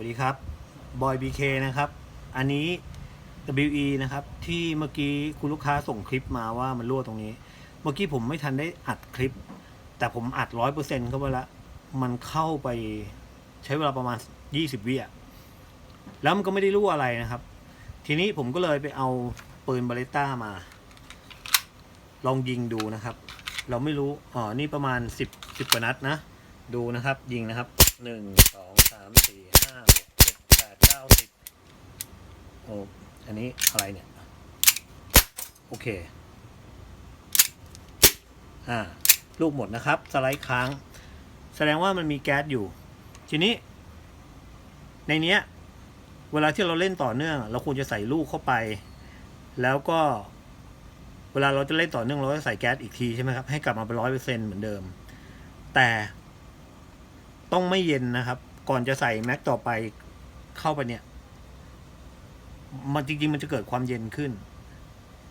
วัสดีครับบอยบีเคนะครับ อันนี้ WE นะครับ ที่เมื่อกี้คุณลูกค้าส่งคลิปมาว่ามันรั่วตรงนี้ เมื่อกี้ผมไม่ทันได้อัดคลิป แต่ผมอัดร้อยเปอร์เซ็นต์เข้าไปละมันเข้าไปใช้เวลาประมาณยี่สิบวิอะแล้วมันก็ไม่ได้รั่วอะไรนะครับ ทีนี้ผมก็เลยไปเอาปืนบาเลต้ามา ลองยิงดูนะครับ เราไม่รู้อ๋อนี่ประมาณสิบสิบกว่านัดนะ ดูนะครับ ยิงนะครับหนึ่งสองสามสี่ห้าหกเจ็ดแปดเก้าสิบ โอ้อันนี้อะไรเนี่ย โอเค อ่า ลูกหมดนะครับ สไลด์ค้าง แสดงว่ามันมีแก๊สอยู่ ทีนี้ ในเนี้ย เวลาที่เราเล่นต่อเนื่อง เราควรจะใส่ลูกเข้าไป แล้วก็เวลาเราจะเล่นต่อเนื่องเราก็ใส่แก๊สอีกทีใช่ไหมครับ ให้กลับมาเป็นร้อยเปอร์เซ็นเหมือนเดิม แต่ต้องไม่เย็นนะครับ ก่อนจะใส่แม็กต่อไปเข้าไปเนี่ย มันจริงๆ มันจะเกิดความเย็นขึ้น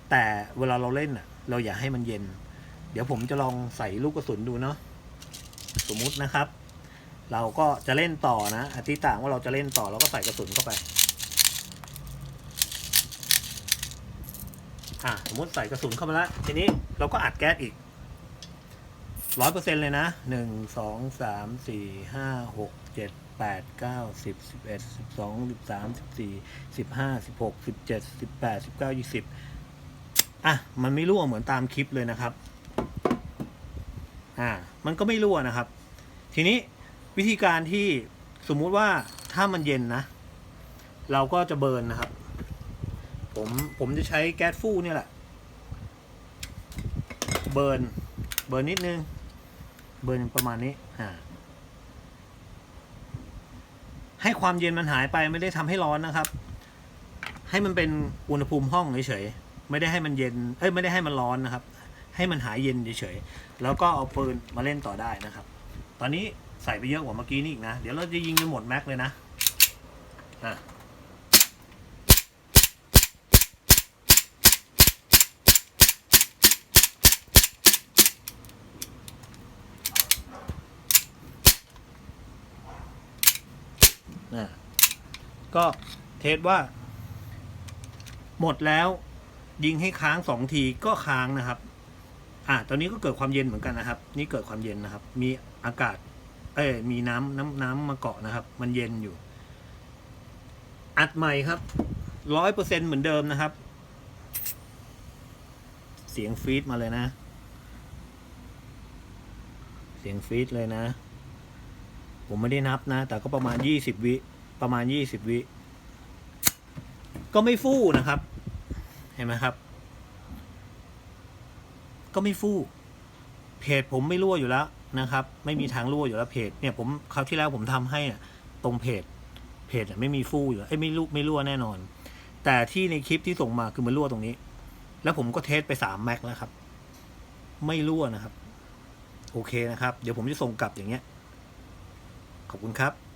แต่เวลาเราเล่นอะ เราอย่าให้มันเย็น เดี๋ยวผมจะลองใส่ลูกกระสุนดูเนาะสมมุตินะครับ เราก็จะเล่นต่อนะอธิต่างว่าเราจะเล่นต่อเราก็ใส่กระสุนเข้าไปอะสมมติใส่กระสุนเข้ามาแล้วทีนี้เราก็อัดแก๊สอีกร้อยเปอร์เซ็นเลยนะหนึ่งสองสามสี่ห้าหกเจ็ด แปดเก้าสิบสิบเอ็ดสิบสองสิบสามสิบสี่สิบห้าสิบหกสิบเจ็ดสิบแปดสิบเก้ายี่สิบอะ มันไม่รั่วเหมือนตามคลิปเลยนะครับ อ่า มันก็ไม่รั่วนะครับ ทีนี้วิธีการที่สมมุติว่าถ้ามันเย็นนะ เราก็จะเบิร์นนะครับ ผมผมจะใช้แก๊สฟู่เนี่ยแหละ เบิร์น เบิร์นนิดนึง เบิร์นประมาณนี้ อ่า ให้ความเย็นมันหายไปไม่ได้ทำให้ร้อนนะครับ ให้มันเป็นอุณหภูมิห้องเฉยๆไม่ได้ให้มันเย็นเอ้ยไม่ได้ให้มันร้อนนะครับ ให้มันหายเย็นเฉยๆแล้วก็เอาปืนมาเล่นต่อได้นะครับ ตอนนี้ใส่ไปเยอะกว่าเมื่อกี้นี่อีกนะ เดี๋ยวเราจะยิงจนหมดแม็กเลยนะอะ ก็เทสว่า หมดแล้ว ยิงให้ค้างสองทีก็ค้างนะครับ อะตอนนี้ก็เกิดความเย็นเหมือนกันนะครับ นี่เกิดความเย็นนะครับ มีอากาศ เอ้ยมีน้ำน้ำน้ำมาเกาะนะครับ มันเย็นอยู่ อัดใหม่ครับร้อยเปอร์เซ็นเหมือนเดิมนะครับ เสียงฟีดมาเลยนะ เสียงฟีดเลยนะ ผมไม่ได้นับนะ แต่ก็ประมาณยี่สิบวิ ประมาณยี่สิบวิ ก็ไม่ฟู่นะครับ เห็นไหมครับ ก็ไม่ฟู่ เพจผมไม่รั่วอยู่แล้วนะครับ ไม่มีทางรั่วอยู่แล้วเพจ เนี่ยผมคราวที่แล้วผมทำให้ตรงเพจ เพจไม่มีฟู่อยู่แล้วเอ้ไม่รั่วไม่รั่วแน่นอน แต่ที่ในคลิปที่ส่งมาคือมันรั่วตรงนี้ แล้วผมก็เทสไปสามแม็กแล้วครับ ไม่รั่วนะครับ โอเคนะครับ เดี๋ยวผมจะส่งกลับอย่างเงี้ย ขอบคุณครับ